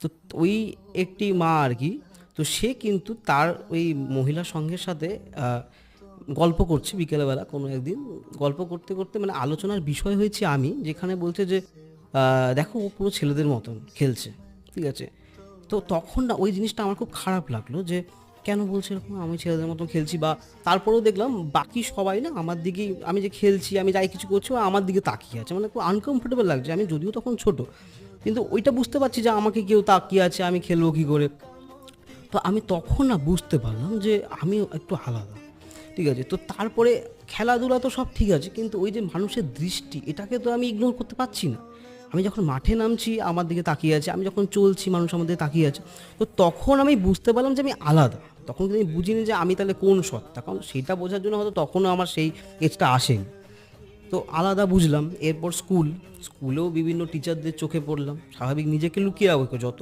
তো ওই একটি মা আর কি, তো সে কিন্তু তার ওই মহিলা সঙ্গের সাথে গল্প করছে বিকেলবেলা কোনো একদিন। গল্প করতে করতে মানে আলোচনার বিষয় হয়েছে আমি, যেখানে বলছে যে দেখো ও পুরো ছেলেদের মতন খেলছে, ঠিক আছে? তো তখন না ওই জিনিসটা আমার খুব খারাপ লাগল যে কেন বলছে এরকম? আমি ছেলেদের মতন খেলছি বা তারপরেও দেখলাম বাকি সবাই না আমার দিকেই, আমি যে খেলছি, আমি যাই কিছু করছি আমার দিকে তাকিয়ে আছে। মানে খুব আনকমফোর্টেবল লাগছে। আমি যদিও তখন ছোট, কিন্তু ওইটা বুঝতে পারছি যে আমাকে কেউ তাকিয়ে আছে, আমি খেলব কী করে। তো আমি তখন না বুঝতে পারলাম যে আমি একটু আলাদা। ঠিক আছে? তো তারপরে খেলাধুলা তো সব ঠিক আছে, কিন্তু ওই যে মানুষের দৃষ্টি, এটাকে তো আমি ইগনোর করতে পারছি না। আমি যখন মাঠে নামছি, আমার দিকে তাকিয়ে আছে, আমি যখন চলছি, মানুষ আমার দিকে তাকিয়ে আছে, তো তখন আমি বুঝতে পারলাম যে আমি আলাদা। তখন কিন্তু আমি বুঝিনি যে আমি তাহলে কোন সত্তা? কারণ সেটা বোঝার জন্য হয়তো তখনও আমার সেই এজটা আসেনি। তো আলাদা বুঝলাম। এরপর স্কুল। স্কুলেও বিভিন্ন টিচারদের চোখে পড়লাম। স্বাভাবিক নিজেকে লুকিয়ে রাখব। যত